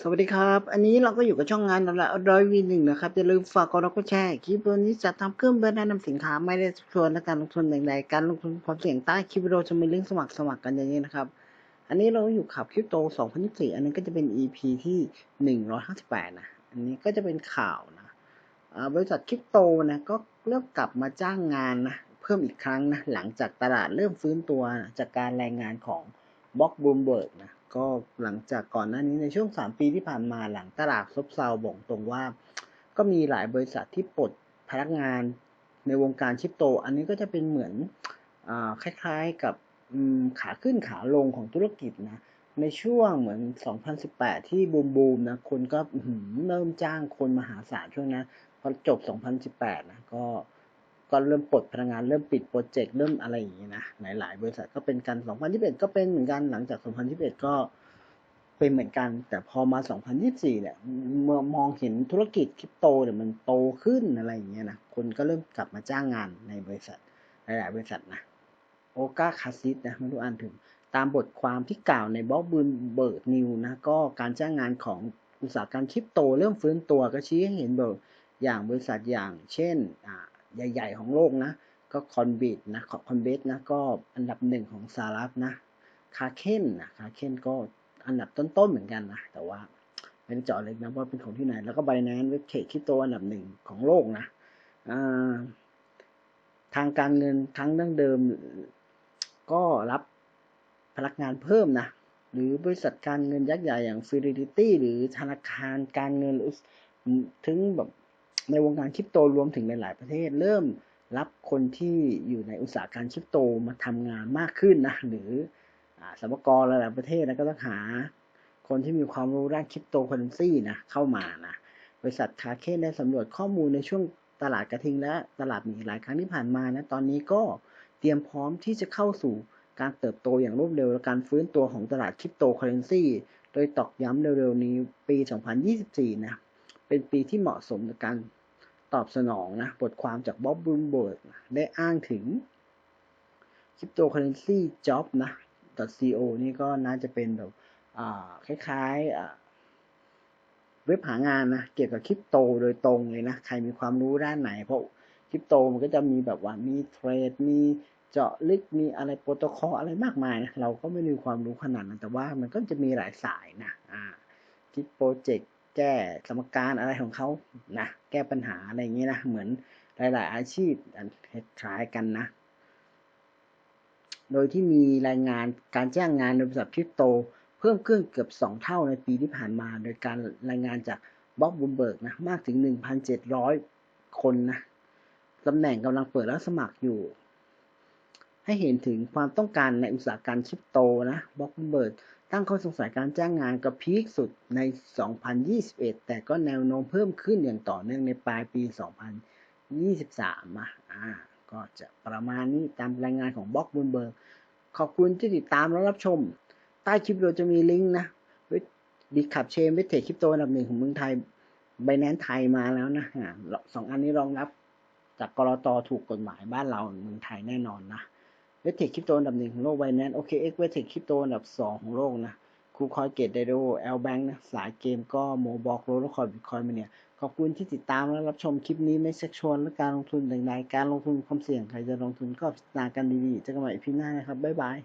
สวัสดีครับ อันนี้เราก็อยู่กับช่องงานนั่นแหละร้อยวีหนึ่งนะครับ อย่าลืมฝากกดไลค์กดแชร์คลิปวิดีโอนี้จะทำขึ้นเพื่อแนะนำสินค้าไม่ได้ชวนและการลงทุนใดๆการลงทุนความเสี่ยงใต้คลิปวิดีโอจะมีลิงก์สมัครสมัครกันอย่างนี้นะครับ อันนี้เราอยู่ขับคริปโต 2024 อันนี้ก็จะเป็น EP ที่ 158 นะ อันนี้ก็จะเป็นข่าวนะอ่าบริษัทคริปโตนะก็เริ่มกลับมาจ้างงานนะเพิ่มอีกครั้งนะหลังจากตลาดเริ่มฟื้นตัวนะจากการรายงานของบล็อกบูมเบิร์กนะ ก็หลังจากก่อนหน้านี้ในช่วง 3 ปีที่ผ่านมาหลังตลาดซบเซาบอกตรงว่า ก็มีหลายบริษัทที่ปลดพนักงานในวงการคริปโต อันนี้ก็จะเป็นเหมือนอคล้ายๆกับขาขึ้นขาลงของธุรกิจนะในช่วงเหมือน 2018 ที่บูมบูมๆนะคนก็เริ่มจ้างคนมหาศาลช่วงนั้นพอจบ 2018 นะก็ ก็เริ่มปลดพนักงานเริ่มปิดโปรเจกต์เริ่มอะไรอย่างนี้นะหลาย ๆ บริษัทก็เป็นกัน 2021 ก็เป็นเหมือนกันหลังจาก 2021 ก็เป็นเหมือนกัน แต่พอมา 2024 เนี่ยเมื่อมองเห็นธุรกิจคริปโตเนี่ยมันโตขึ้นอะไรอย่างเงี้ยนะคนก็เริ่มกลับมาจ้างงานในบริษัทหลาย ๆ บริษัทนะโอกาคาซิสนะไม่รู้อ่านถึงตามบทความที่กล่าวในบล็อกบูมเบิร์กนิวนะก็การจ้างงานของอุตสาหกรรมคริปโตเริ่มฟื้นตัวก็ชี้ให้เห็นแบบอย่างบริษัทอย่างเช่นอ่า ใหญ่ๆ ของโลกนะ ก็คอนบิดนะคอนเบสนะก็อันดับหนึ่งของสหรัฐนะคาเคนนะคาเคนก็อันดับต้นๆเหมือนกันนะแต่ว่าไม่ได้เจาะเลยนะว่าเป็นของที่ไหน แล้วก็ Binance เว็บเทรดคริปโตอันดับหนึ่งของโลกนะทางการเงินทั้งดั้งเดิม ก็รับพนักงานเพิ่มนะหรือบริษัทการเงินยักษ์ใหญ่อย่าง Fidelity หรือธนาคารการเงินหรือถึงแบบ ในวงการคริปโตรวมถึงในหลายประเทศ เริ่มรับคนที่อยู่ในอุตสาหการคริปโตมาทำงานมากขึ้นนะหรืออสมกรหลาย ๆ ประเทศนะก็ต้องหาคนที่มีความรู้ด้านคริปโตเคอเรนซีนะเข้ามานะบริษัทคาเคนได้สำรวจข้อมูลในช่วงตลาดกระทิงและตลาดหมีหลายครั้งที่ผ่านมานะตอนนี้ก็เตรียมพร้อมที่จะเข้าสู่การเติบโตอย่างรวดเร็วและการฟื้นตัวของตลาดคริปโตเคอเรนซีโดยตอกย้ำเร็วๆนี้ปี 2024 นะ เป็นปีที่เหมาะสมในการ ตอบสนองนะบทความจากบ๊อบบูมเบิร์กได้อ้างถึง cryptocurrency job นะ .co นี่ก็น่าจะเป็นแบบคล้ายๆเว็บหางานนะ เกี่ยวกับคริปโตโดยตรงเลยนะ ใครมีความรู้ด้านไหน เพราะคริปโตมันก็จะมีแบบว่ามีเทรด มีเจาะลึก มีอะไรโปรโตคอลอะไรมากมายนะ เราก็ไม่มีความรู้ขนาดนั้น แต่ว่ามันก็จะมีหลายสายนะอ่าคิดโปรเจกต์ แก้สมการอะไรของเขานะแก้ปัญหาอะไรอย่างเงี้ยนะเหมือนหลาย ๆ อาชีพอันคล้ายกันนะ โดยที่มีรายงานการจ้างงานในบริษัทคริปโต เพิ่มขึ้นเกือบ 2 เท่าในปีที่ผ่านมา โดยการรายงานจากบล็อกบูมเบิร์กนะมากถึง 1,700 คนนะตำแหน่งกำลังเปิดรับสมัครอยู่ ให้เห็นถึงความต้องการในอุตสาหการคริปโตนะบล็อกเบิร์กตั้งข้อสงสัยการจ้างงานกับพีคสุดใน 2021 แต่ก็แนวโน้มเพิ่มขึ้นอย่างต่อเนื่องในปลายปี 2023อะอ่าก็จะประมาณนี้ตามรายงานของบล็อกบูมเบิร์กขอบคุณที่ติดตามและรับชม ใต้คลิปเราจะมีลิงก์นะดิขับเชนเวทเทคคริปโตอันดับหนึ่งของเมืองไทยไบแนนไทยมาแล้วนะสองอันนี้รองรับจากกรอตถูกกฎหมายบ้านเราเมืองไทยแน่นอนนะ เวทเทคคริปโตอันดับหนึ่งของโลกไบแนนโอเคเอ็กเวทเทคคริปโตอันดับสองของโลกนะคูคอยเกตไดโดแอลแบงนะสายเกมก็โมบอกโรลคอยบิตคอยมาเนี่ย ขอบคุณที่ติดตามและรับชมคลิปนี้ไม่เซ็กชวนและการลงทุนใดๆการลงทุนความเสี่ยงใครจะลงทุนก็พิจารณากันดีๆเจอกันใหม่พีหน้านะครับ บ๊ายบาย